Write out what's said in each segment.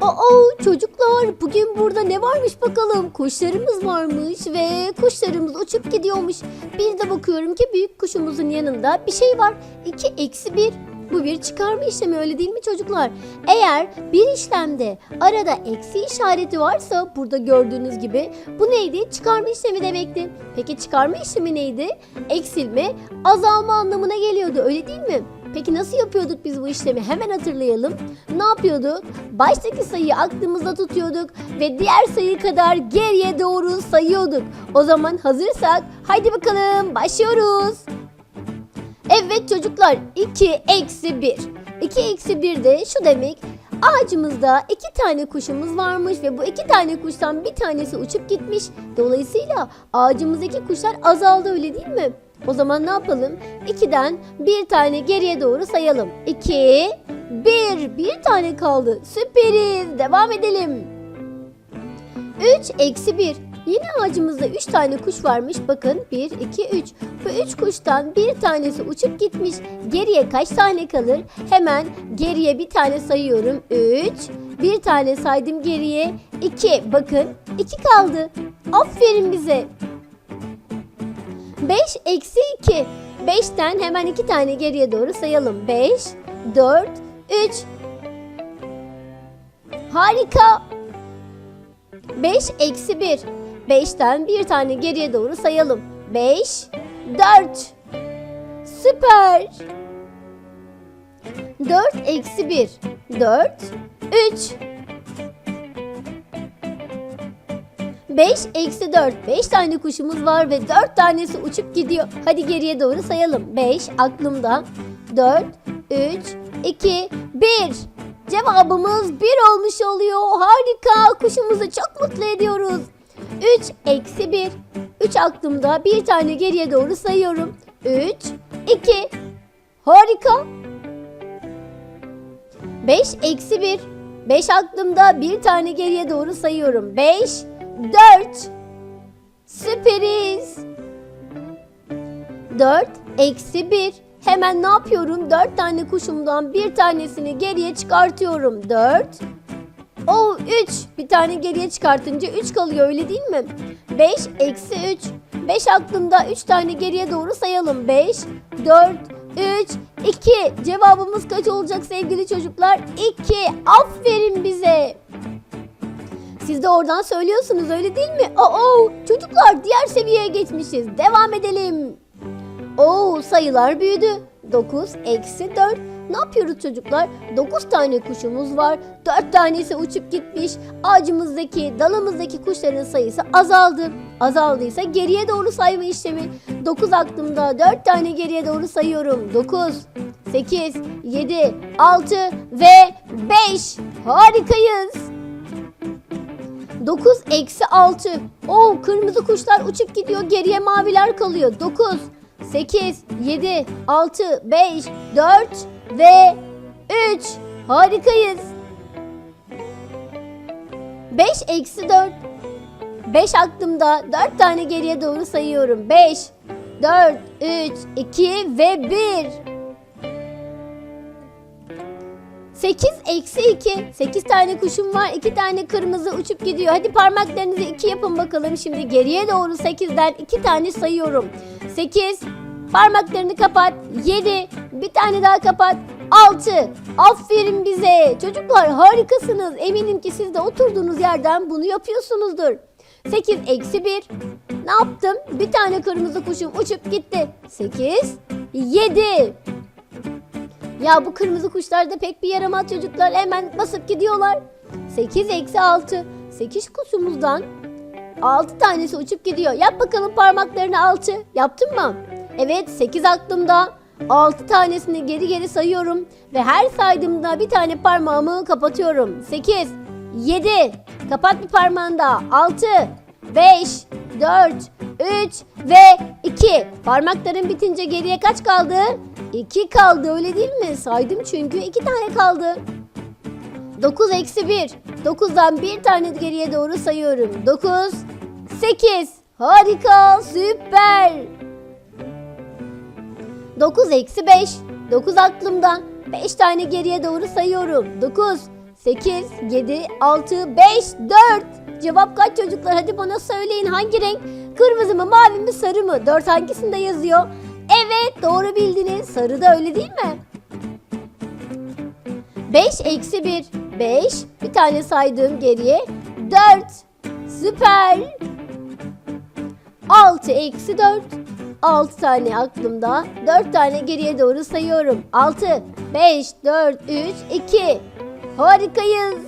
Aa çocuklar bugün burada ne varmış bakalım. Kuşlarımız varmış ve kuşlarımız uçup gidiyormuş. Bir de bakıyorum ki büyük kuşumuzun yanında bir şey var. 2 eksi 1. Bu bir çıkarma işlemi öyle değil mi çocuklar? Eğer bir işlemde arada eksi işareti varsa burada gördüğünüz gibi bu neydi? Çıkarma işlemi demekti. Peki çıkarma işlemi neydi? Eksilme, azalma anlamına geliyordu öyle değil mi? Peki nasıl yapıyorduk biz bu işlemi? Hemen hatırlayalım. Ne yapıyorduk? Baştaki sayıyı aklımızda tutuyorduk ve diğer sayı kadar geriye doğru sayıyorduk. O zaman hazırsak haydi bakalım başlıyoruz. Evet çocuklar 2 eksi 1. 2 eksi 1 de şu demek ağacımızda iki tane kuşumuz varmış ve bu iki tane kuştan bir tanesi uçup gitmiş. Dolayısıyla ağacımızdaki kuşlar azaldı öyle değil mi? O zaman ne yapalım? 2'den bir tane geriye doğru sayalım. 2, 1, bir tane kaldı. Süperiz. Devam edelim. 3 eksi 1. Yine ağacımızda 3 tane kuş varmış. Bakın 1, 2, 3. Bu 3 kuştan bir tanesi uçup gitmiş. Geriye kaç tane kalır? Hemen geriye bir tane sayıyorum. 3. Bir tane saydım geriye. 2. Bakın 2 kaldı. Aferin bize. 5 eksi 2. 5'ten hemen 2 tane geriye doğru sayalım. 5, 4, 3. Harika. 5 eksi 1. 5'ten bir tane geriye doğru sayalım. 5, 4. Süper. 4 eksi 1. 4, 3. 5 eksi 4. 5 tane kuşumuz var ve 4 tanesi uçup gidiyor. Hadi geriye doğru sayalım. 5 aklımda. 4, 3, 2, 1. Cevabımız 1 olmuş oluyor. Harika. Kuşumuzu çok mutlu ediyoruz. 3 eksi 1. 3 aklımda. Bir tane geriye doğru sayıyorum. 3, 2. Harika. 5 eksi 1. 5 aklımda. Bir tane geriye doğru sayıyorum. 5, 4. Süperiz. 4 eksi 1. Hemen ne yapıyorum? 4 tane kuşumdan bir tanesini geriye çıkartıyorum. 4. O 3. Bir tane geriye çıkartınca 3 kalıyor öyle değil mi? 5 eksi 3. 5 aklımda 3 tane geriye doğru sayalım. 5, 4, 3, 2. Cevabımız kaç olacak sevgili çocuklar? 2. Aferin. Oradan söylüyorsunuz öyle değil mi? Oo, çocuklar diğer seviyeye geçmişiz. Devam edelim. Oo sayılar büyüdü. 9 eksi 4. Ne yapıyoruz çocuklar? 9 tane kuşumuz var. 4 tanesi uçup gitmiş. Ağacımızdaki, dalımızdaki kuşların sayısı azaldı. Azaldıysa geriye doğru sayma işlemi. 9 aklımda 4 tane geriye doğru sayıyorum. 9, 8, 7, 6 ve 5. Harikayız. 9 eksi 6. Oo kırmızı kuşlar uçup gidiyor. Geriye maviler kalıyor. 9, 8, 7, 6, 5, 4 ve 3. Harikayız. 5 eksi 4. 5 aklımda 4 tane geriye doğru sayıyorum. 5, 4, 3, 2 ve 1. 8 eksi 2. 8 tane kuşum var. 2 tane kırmızı uçup gidiyor. Hadi parmaklarınızı 2 yapın bakalım. Şimdi geriye doğru 8'den 2 tane sayıyorum. 8. Parmaklarını kapat. 7. Bir tane daha kapat. 6. Aferin bize. Çocuklar harikasınız. Eminim ki siz de oturduğunuz yerden bunu yapıyorsunuzdur. 8 eksi 1. Ne yaptım? Bir tane kırmızı kuşum uçup gitti. 8. 7. Ya bu kırmızı kuşlar da pek bir yaramaz çocuklar. Hemen basıp gidiyorlar. 8 eksi 6. 8 kuşumuzdan 6 tanesi uçup gidiyor. Yap bakalım parmaklarını 6. Yaptın mı? Evet 8 aklımda. 6 tanesini geri geri sayıyorum. Ve her saydığımda bir tane parmağımı kapatıyorum. 8, 7. Kapat bir parmağını daha. 6, 5, 4, 3 ve 2. Parmakların bitince geriye kaç kaldı? 2 kaldı öyle değil mi? Saydım çünkü 2 tane kaldı. 9 eksi 1. 9'dan bir tane geriye doğru sayıyorum. 9, 8. Harika, süper. 9 eksi 5. 9 aklımda. 5 tane geriye doğru sayıyorum. 9, 8, 7, 6, 5, 4. Cevap kaç çocuklar? Hadi bana söyleyin hangi renk? Kırmızı mı, mavi mi, sarı mı? 4 hangisinde yazıyor? Evet doğru bildiniz. Sarı da öyle değil mi? 5 eksi 1. 5. Bir tane saydığım geriye. 4. Süper. 6 eksi 4. 6 tane aklımda. 4 tane geriye doğru sayıyorum. 6, 5, 4, 3, 2. Harikayız.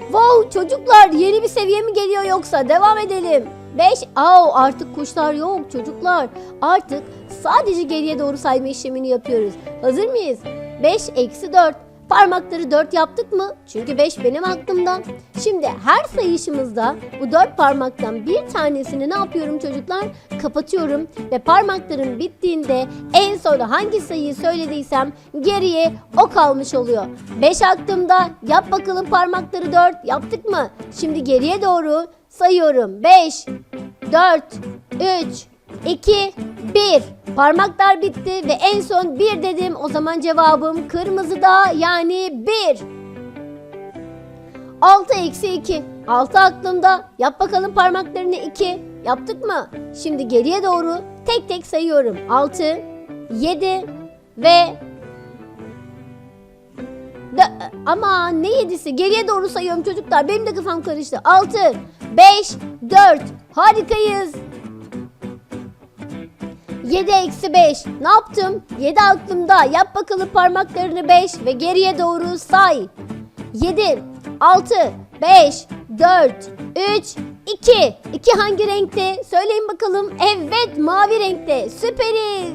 Wow çocuklar yeni bir seviye mi geliyor yoksa? Devam edelim. 5. Aa artık kuşlar yok çocuklar. Artık sadece geriye doğru sayma işlemini yapıyoruz. Hazır mıyız? 5 eksi 4. Parmakları 4 yaptık mı? Çünkü 5 benim aklımda. Şimdi her sayışımızda bu 4 parmaktan bir tanesini ne yapıyorum çocuklar? Kapatıyorum ve parmaklarım bittiğinde en son hangi sayıyı söylediysem geriye o kalmış oluyor. 5 aklımda. Yap bakalım parmakları 4. Yaptık mı? Şimdi geriye doğru sayıyorum. 5, 4, 3, 2, 1. Parmaklar bitti ve en son 1 dedim. O zaman cevabım kırmızıda yani 1. 6 eksi 2. 6 aklımda. Yap bakalım parmaklarını 2. Yaptık mı? Şimdi geriye doğru tek tek sayıyorum. 6, 7 ve ama ne yedisi? Geriye doğru sayıyorum çocuklar. Benim de kafam karıştı. 6, 5, 4. Harikayız. 7 eksi 5. Ne yaptım? 7 aklımda. Yap bakalım parmaklarını 5 ve geriye doğru say. 7, 6, 5, 4, 3, 2. 2 hangi renkte? Söyleyin bakalım. Evet mavi renkte. Süperiz.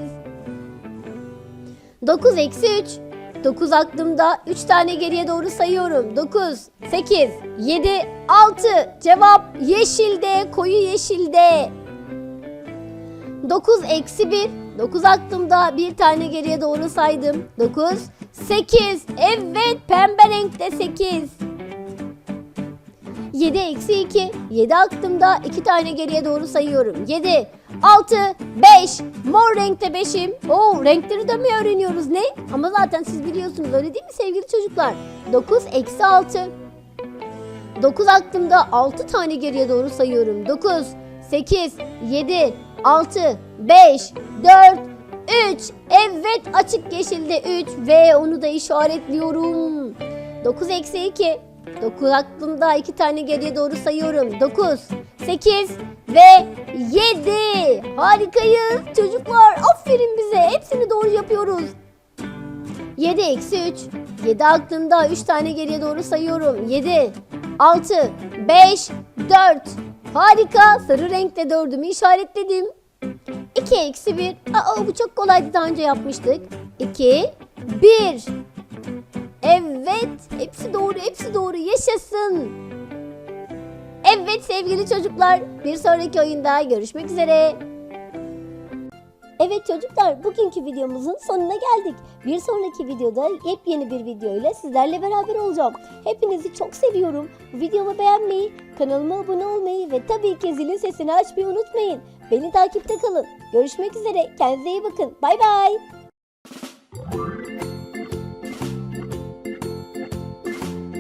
9 eksi 3. 9 aklımda. 3 tane geriye doğru sayıyorum. 9, 8, 7, 6. Cevap yeşilde, koyu yeşilde. 9 eksi 1. 9 aklımda bir tane geriye doğru saydım. 9, 8. Evet pembe renkte 8. 7 eksi 2. 7 aklımda 2 tane geriye doğru sayıyorum. 7, 6, 5. Mor renkte 5'im. Oo renkleri de mi öğreniyoruz ne? Ama zaten siz biliyorsunuz öyle değil mi sevgili çocuklar? 9 eksi 6. 9 aklımda 6 tane geriye doğru sayıyorum. 9, 8, 7, 6, 5, 4, 3. Evet açık yeşilde 3 ve onu da işaretliyorum. 9 eksi 2. 9 aklımda 2 tane geriye doğru sayıyorum. 9, 8 ve 7. Harikayız çocuklar. Aferin bize. Hepsini doğru yapıyoruz. 7 eksi 3. 7 aklımda 3 tane geriye doğru sayıyorum. 7, 6, 5, 4. Harika. Sarı renkte 4'ümü işaretledim. 2 eksi 1. Aa bu çok kolaydı daha önce yapmıştık. 2, 1. Evet. Hepsi doğru, hepsi doğru. Yaşasın. Evet sevgili çocuklar. Bir sonraki oyunda görüşmek üzere. Evet çocuklar bugünkü videomuzun sonuna geldik. Bir sonraki videoda yepyeni bir video ile sizlerle beraber olacağım. Hepinizi çok seviyorum. Videomu beğenmeyi, kanalıma abone olmayı ve tabii ki zilin sesini açmayı unutmayın. Beni takipte kalın. Görüşmek üzere. Kendinize iyi bakın. Bay bay.